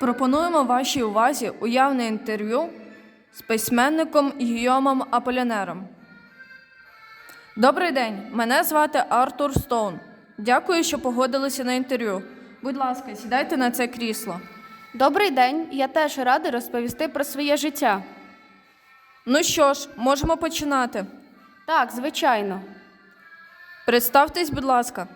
Пропонуємо вашій увазі уявне інтерв'ю з письменником Гійомом Аполінером. Добрий день, мене звати Артур Стоун. Дякую, що погодилися на інтерв'ю. Будь ласка, сідайте на це крісло. Добрий день. Я теж радий розповісти про своє життя. Ну що ж, можемо починати. Так, звичайно. Представтесь, будь ласка.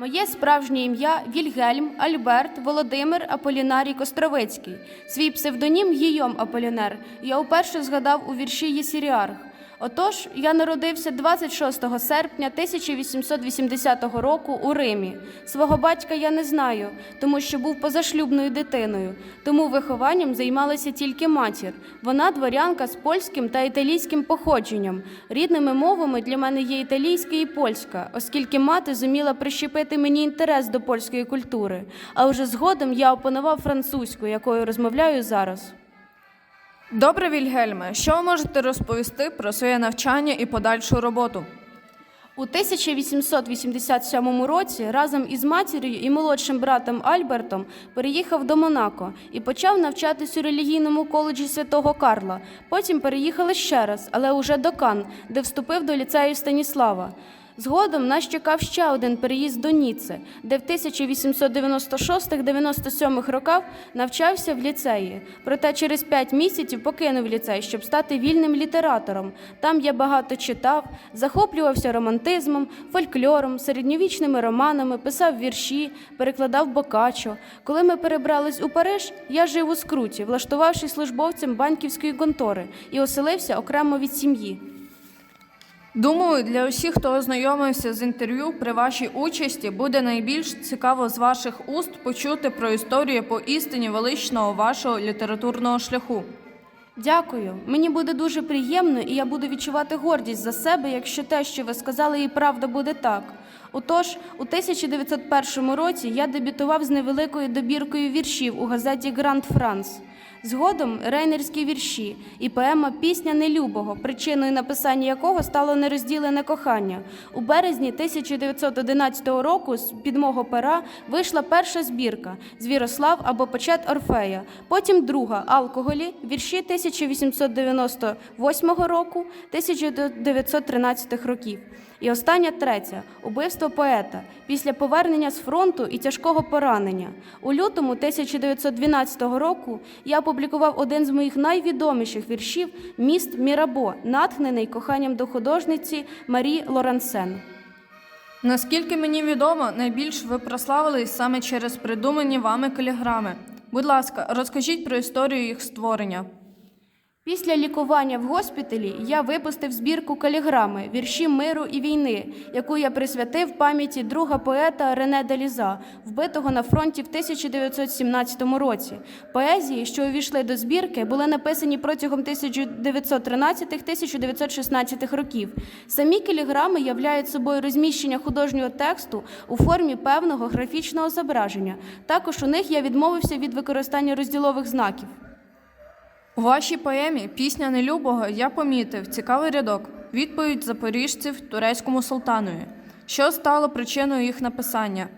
Моє справжнє ім'я Вільгельм Альберт Володимир Аполінарій Костровицький. Свій псевдонім Гійом Аполінер я уперше згадав у вірші Єсіріарх. Отож, я народився 26 серпня 1880 року у Римі. Свого батька я не знаю, тому що був позашлюбною дитиною. Тому вихованням займалася тільки матір. Вона дворянка з польським та італійським походженням. Рідними мовами для мене є італійська і польська, оскільки мати зуміла прищепити мені інтерес до польської культури. А вже згодом я опанував французьку, якою розмовляю зараз. Добре, Вільгельме, що ви можете розповісти про своє навчання і подальшу роботу? У 1887 році разом із матір'ю і молодшим братом Альбертом переїхав до Монако і почав навчатись у релігійному коледжі святого Карла. Потім переїхали ще раз, але уже до Кан, де вступив до ліцею Станіслава. Згодом нас чекав ще один переїзд до Ніци, де в 1896-97 роках навчався в ліцеї. Проте через п'ять місяців покинув ліцей, щоб стати вільним літератором. Там я багато читав, захоплювався романтизмом, фольклором, середньовічними романами, писав вірші, перекладав Бокаччо. Коли ми перебрались у Париж, я жив у скруті, влаштувавшись службовцем банківської контори і оселився окремо від сім'ї. Думаю, для усіх, хто ознайомився з інтерв'ю, при вашій участі буде найбільш цікаво з ваших уст почути про історію по істині величного вашого літературного шляху. Дякую. Мені буде дуже приємно, і я буду відчувати гордість за себе, якщо те, що ви сказали, і правда буде так. Отож, у 1901 році я дебютував з невеликою добіркою віршів у газеті Гранд Франс. Згодом рейнерські вірші і поема Пісня нелюбого, причиною написання якого стало нерозділене кохання. У березні 1911 року з під мого пера вийшла перша збірка Звірослав або Почет Орфея, потім друга Алкоголі, вірші 1898 року, 1913 років. І остання третя убивство поета після повернення з фронту і тяжкого поранення. У лютому 1912 року я опублікував один з моїх найвідоміших віршів Міст Мірабо, натхнений коханням до художниці Марі Лорансен. Наскільки мені відомо, найбільш ви прославились саме через придумані вами каліграми. Будь ласка, розкажіть про історію їх створення. Після лікування в госпіталі я випустив збірку каліграми вірші миру і війни, яку я присвятив пам'яті друга поета Рене Деліза, вбитого на фронті в 1917 році. Поезії, що увійшли до збірки, були написані протягом 1913-1916 років. Самі каліграми являють собою розміщення художнього тексту у формі певного графічного зображення. Також у них я відмовився від використання розділових знаків. У вашій поемі Пісня нелюбого я помітив цікавий рядок відповідь запоріжців турецькому султанові. Що стало причиною їх написання?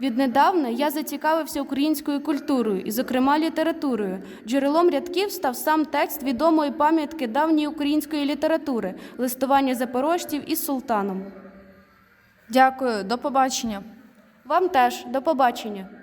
Віднедавна я зацікавився українською культурою і, зокрема, літературою. Джерелом рядків став сам текст відомої пам'ятки давньої української літератури листування запорожців із султаном. Дякую, до побачення. Вам теж до побачення.